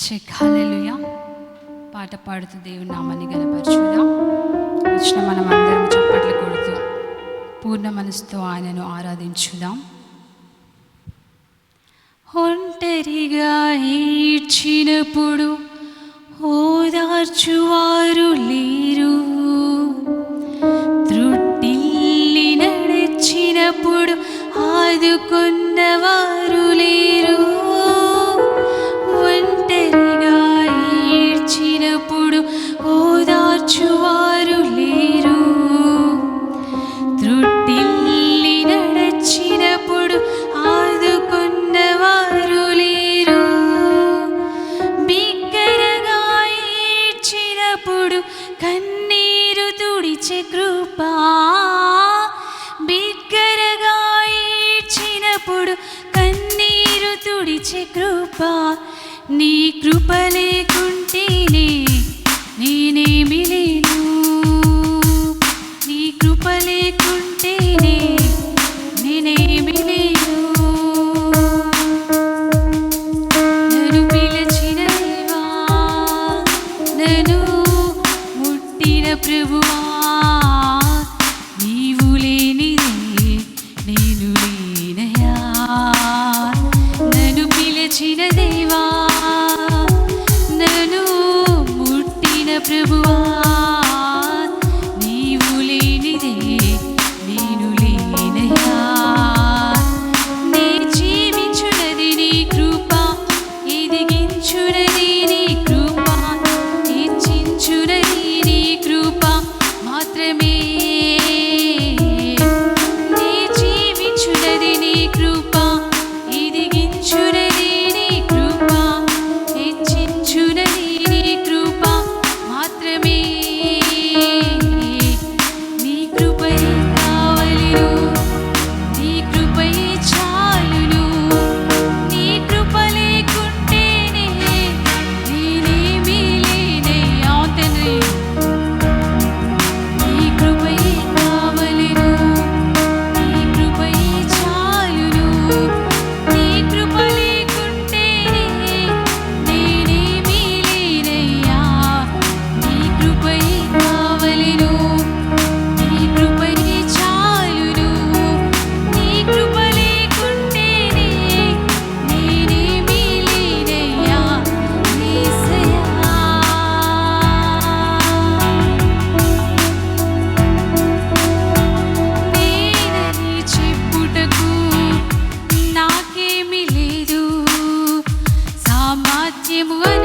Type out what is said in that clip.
Check పాట పాడుతూ దేవుని నామాన్ని గనపరచుదాం. వచ్చిన మనం అందరం చప్పట్లు కొడుతూ పూర్ణ మనసుతో ఆయనను ఆరాధించుదాం. ఒంటరిగా ఈడ్చినప్పుడు ఓదార్చువారు లేరు. త్రుట్టిల్లి నడిచినప్పుడు ఆదుకున్నవారు లేరు. తుడిచే కృప. బిగ్గరగా ఇచ్చినప్పుడు కన్నీరు తుడిచే కృప. నీ కృప లేకుంటేనే నేనేమి లేను. నీ కృప లేకుంటేనే నేనేమి లేను. నన్ను పిలిచిన దేవా నన్ను ముట్టిన ప్రభువా. పిలిచిన зі мною.